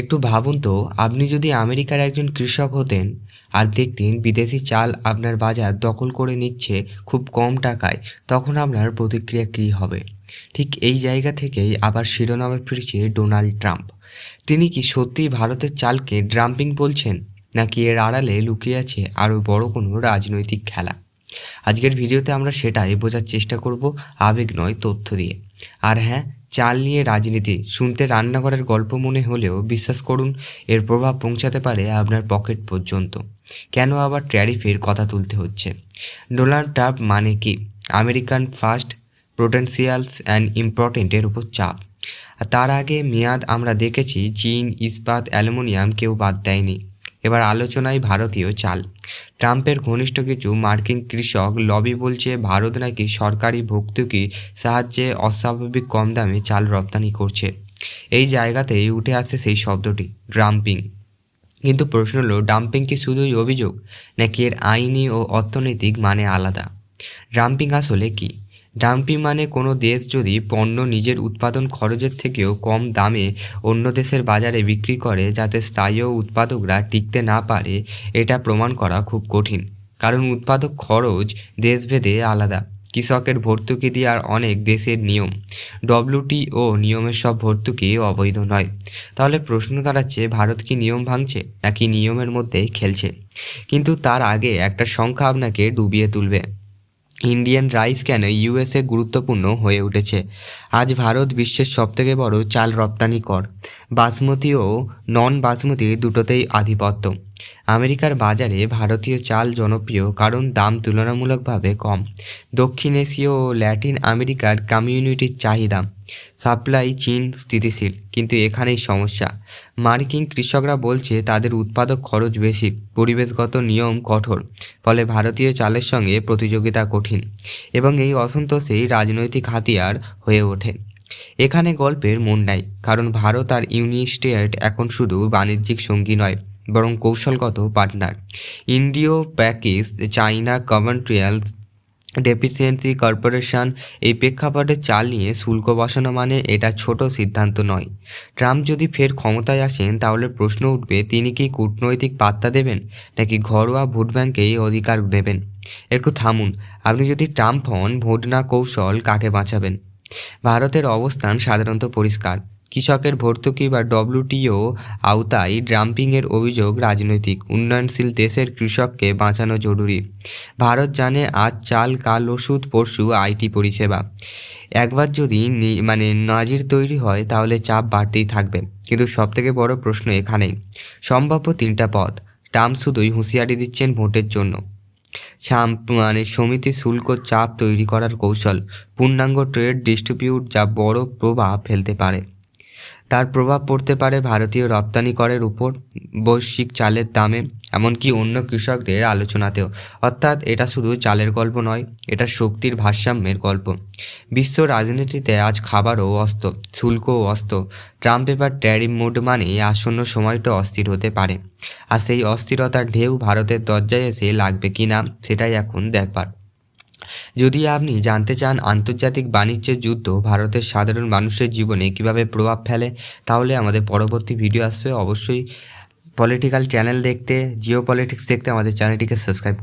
একটু ভাবুন তো, আপনি যদি আমেরিকার একজন কৃষক হতেন আর দেখতেন বিদেশি চাল আপনার বাজার দখল করে নিচ্ছে খুব কম টাকায়, তখন আপনার প্রতিক্রিয়া কী হবে? ঠিক এই জায়গা থেকেই আবার শিরোনামে ফিরছে ডোনাল্ড ট্রাম্প। তিনি কি সত্যিই ভারতের চালকে ড্রাম্পিং বলছেন, নাকি এর আড়ালে লুকিয়ে আছে আরও বড় কোনো রাজনৈতিক খেলা? আজকের ভিডিওতে আমরা সেটাই বোঝার চেষ্টা করব আবেগ নয় তথ্য দিয়ে। আর হ্যাঁ চাল নিয়ে রাজনীতি। শুনতে রান্নাঘরের গল্প মনে হলেও বিশ্বাস করুন, এর প্রভাব পৌঁছাতে পারে আপনার পকেট পর্যন্ত। কেন আবার ট্যারিফের কথা তুলতে হচ্ছে? ডোনাল্ড ট্রাম্প মানে কি? আমেরিকান ফার্স্ট পোটেন্সিয়ালস অ্যান্ড ইম্পর্টেন্টের উপর চাপ। তার আগে মেয়াদ আমরা দেখেছি, চীন, ইস্পাত, অ্যালুমিনিয়াম কেউ বাদ দেয়নি। এবার আলোচনায় ভারতীয় চাল। ট্রাম্পের ঘনিষ্ঠ কিছু মার্কিন কৃষক লবি বলছে, ভারত নাকি সরকারি ভর্তুকি সাহায্যে অস্বাভাবিক কম দামে চাল রপ্তানি করছে। এই জায়গাতেই উঠে আসে সেই শব্দটি ড্রাম্পিং কিন্তু প্রশ্ন হলো, ডাম্পিং কি শুধুই অভিযোগ, নাকি এর আইনি ও অর্থনৈতিক মানে আলাদা? ডাম্পিং আসলে কি? ডাম্পিং মানে কোনো দেশ যদি পণ্য নিজের উৎপাদন খরচের থেকেও কম দামে অন্য দেশের বাজারে বিক্রি করে যাতে স্থানীয় উৎপাদকরা টিকতে না পারে, এটা প্রমাণ করা খুব কঠিন। কারণ উৎপাদক খরচ দেশভেদে আলাদা। কৃষকের ভর্তুকি দেওয়ার অনেক দেশের নিয়ম। ডব্লিউটিও নিয়মের সব ভর্তুকি অবৈধ নয়। তাহলে প্রশ্ন দাঁড়াচ্ছে, ভারত কি নিয়ম ভাঙছে নাকি নিয়মের মধ্যে খেলছে? কিন্তু তার আগে একটা সংখ্যা আপনাকে ডুবিয়ে তুলবে। ইন্ডিয়ান রাইস কেন ইউএসএ গুরুত্বপূর্ণ হয়ে উঠেছে? আজ ভারত বিশ্বের সবথেকে বড় চাল রপ্তানি কর। বাসমতি ও নন বাসমতি দুটোতেই আধিপত্য। আমেরিকার বাজারে ভারতীয় চাল জনপ্রিয়, কারণ দাম তুলনামূলকভাবে কম। দক্ষিণ এশীয় ও ল্যাটিন আমেরিকার কমিউনিটির চাহিদা। সাপ্লাই চীন স্থিতিশীল, কিন্তু এখানেই সমস্যা। মার্কিন কৃষকরা বলছে, তাদের উৎপাদক খরচ বেশি, পরিবেশগত নিয়ম কঠোর, ফলে ভারতীয় চালের সঙ্গে প্রতিযোগিতা কঠিন এবং এই অসন্তোষেই রাজনৈতিক হাতিয়ার হয়ে ওঠে। এখানে গল্পের মন নাই, কারণ ভারত আর ইউনিস্টেট এখন শুধু বাণিজ্যিক সঙ্গী নয়। বরং কৌশলগত পার্টনার ইন্ডিও প্যাকিস, চাইনা কমেন্ট্রিয়াল ডেফিসিয়েন্সি কর্পোরেশন এই প্রেক্ষাপটে চাল নিয়ে শুল্ক বসানো মানে এটা ছোট সিদ্ধান্ত নয়। ট্রাম্প যদি ফের ক্ষমতায় আসেন, তাহলে প্রশ্ন উঠবে, তিনি কি কূটনৈতিক বার্তা দেবেন, নাকি ঘরোয়া ভোট ব্যাংকেই অধিকার দেবেন? একটু থামুন, আপনি যদি ট্রাম্প হন, ভোট না কৌশল কাকে বাঁচাবেন? ভারতের অবস্থান সাধারণত পরিষ্কার। কৃষকের ভর্তুকি বা ডব্লিউটিও আওতায় ড্রাম্পিংয়ের অভিযোগ রাজনৈতিক। উন্নয়নশীল দেশের কৃষককে বাঁচানো জরুরি। ভারত জানে আজ চাল, কাল, ওষুধ পরশু আইটি পরিষেবা। একবার যদি মানে নাজির তৈরি হয়, তাহলে চাপ বাড়তেই থাকবে। কিন্তু সবথেকে বড় প্রশ্ন এখানেই। সম্ভাব্য তিনটা পথ। ট্রাম্প শুধুই হুঁশিয়ারি দিচ্ছেন ভোটের জন্য। মানে সমিতি শুল্ক চাপ তৈরি করার কৌশল। পূর্ণাঙ্গ ট্রেড ডিস্ট্রিবিউট যা বড় প্রভাব ফেলতে পারে। তার প্রভাব পড়তে পারে ভারতীয় রপ্তানি করের উপর, বৈশ্বিক চালের দামে, এমনকি অন্য কৃষকদের আলোচনাতেও। অর্থাৎ এটা শুধু চালের গল্প নয়, এটা শক্তির ভারসাম্যের গল্প। বিশ্ব রাজনীতিতে আজ খাবার খাবারও অস্ত, শুল্কও অস্ত। ট্রাম্প এবার ট্যারিফ মোড মানে আসন্ন সময়টা অস্থির হতে পারে। আর সেই অস্থিরতার ঢেউ ভারতের দরজায় এসে লাগবে কি না সেটাই এখন দেখবার। যদি আপনি জানতে চান আন্তর্জাতিক বাণিজ্যের যুদ্ধ ভারতের সাধারণ মানুষের জীবনে কীভাবে প্রভাব ফেলে, তাহলে আমাদের পরবর্তী ভিডিও আসবে। অবশ্যই পলিটিক্যাল চ্যানেল দেখতে জিও পলিটিক্স দেখতে আমাদের চ্যানেলটিকে সাবস্ক্রাইব